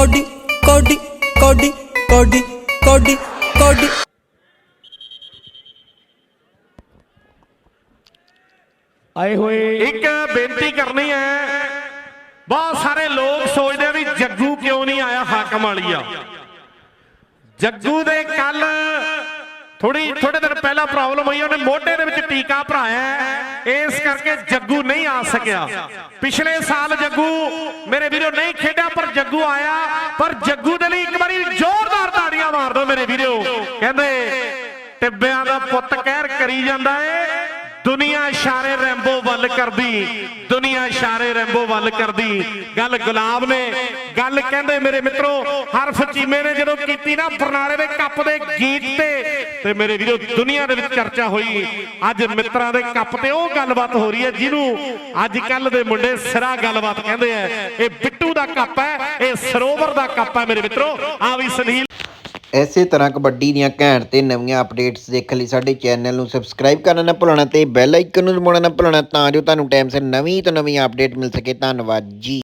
Cody ਕੋਡੀ ਕੋਡੀ ਕੋਡੀ ਕੋਡੀ ਕੋਡੀ। ਆਏ ਹੋਏ। ਇੱਕ ਬੇਨਤੀ ਕਰਨੀ ਹੈ ਬਹੁਤ ਸਾਰੇ ਲੋਕ ਸੋਚਦੇ ਆ ਵੀ ਜੱਗੂ ਕਿਉਂ ਨਹੀਂ ਆਇਆ ਹਾਕਮ ਵਾਲੀਆ। ਜੱਗੂ ਦੇ ਕੱਲ ਥੋੜੀ ਥੋੜੇ ਦਿਨ ਪਹਿਲਾਂ ਪ੍ਰੋਬਲਮ ਹੋਈ ਉਹਨੇ ਮੋਢੇ ਦੇ ਵਿੱਚ ਟੀਕਾ ਭਰਾਇਆ। ਇਸ ਕਰਕੇ ਜੱਗੂ ਨਹੀਂ ਆ ਸਕਿਆ। ਪਿਛਲੇ ਸਾਲ ਜੱਗੂ ਖੇਡਿਆ ਜੱਗੂ ਆਇਆ, ਪਰ ਜੱਗੂ ਦੇ ਲਈ ਇੱਕ ਵਾਰੀ ਜ਼ੋਰਦਾਰ ਤਾੜੀਆਂ ਮਾਰ ਦਿਓ ਮੇਰੇ ਵੀਰੋ। ਕਹਿੰਦੇ, ਟਿੱਬਿਆਂ ਦਾ ਪੁੱਤ ਕਹਿਰ ਕਰੀ ਜਾਂਦਾ ਏ। ਦੁਨੀਆ ਇਸ਼ਾਰੇ ਰੈਂਬੋ ਵੱਲ ਕਰਦੀ, ਦੁਨੀਆ ਇਸ਼ਾਰੇ ਰੈਂਬੋ ਵੱਲ ਕਰਦੀ। ਗੱਲ ਗੁਲਾਬ ਨੇ, ਗੱਲ ਕਹਿੰਦੇ ਮੇਰੇ ਮਿੱਤਰੋ, ਹਰਫ ਚੀਮੇ ਨੇ ਜਦੋਂ ਕੀਤੀ ਨਾ ਬਰਨਾਲੇ ਦੇ ਕੱਪ ਦੇ ਗੀਤ ਤੇ ਤੇ ਮੇਰੇ ਵੀਰੋ ਦੁਨੀਆ ਦੇ ਵਿੱਚ ਚਰਚਾ ਹੋਈ। ਅੱਜ ਮਿੱਤਰਾਂ ਦੇ ਕੱਪ ਤੇ ਉਹ ਗੱਲਬਾਤ ਹੋ ਰਹੀ ਹੈ, ਜਿਹਨੂੰ ਅੱਜ ਕੱਲ ਦੇ ਮੁੰਡੇ ਸਿਰਾ ਗੱਲਬਾਤ ਕਹਿੰਦੇ ਆ। ਇਹ ਬਿੱਟੂ ਦਾ ਕੱਪ ਹੈ, ਇਹ ਸਰੋਵਰ ਦਾ ਕੱਪ ਹੈ ਮੇਰੇ ਮਿੱਤਰੋ। ਆ ਵੀ ਸੁਨੀਲ ਐਸੇ ਤਰ੍ਹਾਂ ਕਬੱਡੀ ਦੀਆਂ ਘੈਂਟ ਤੇ ਨਵੀਆਂ ਅਪਡੇਟਸ ਦੇਖਣ ਲਈ ਸਾਡੇ ਚੈਨਲ ਨੂੰ ਸਬਸਕ੍ਰਾਈਬ ਕਰਨਾ ਨਾ ਭੁੱਲਣਾ ਤੇ ਬੈਲ ਆਈਕਨ ਨੂੰ ਦਬਾਉਣਾ ਨਾ ਭੁੱਲਣਾ ਤਾਂ ਜੋ ਤੁਹਾਨੂੰ ਟਾਈਮ ਸਿਰ ਨਵੀਂ ਤੋਂ ਨਵੀਂ ਅਪਡੇਟ ਮਿਲ ਸਕੇ। ਧੰਨਵਾਦ ਜੀ।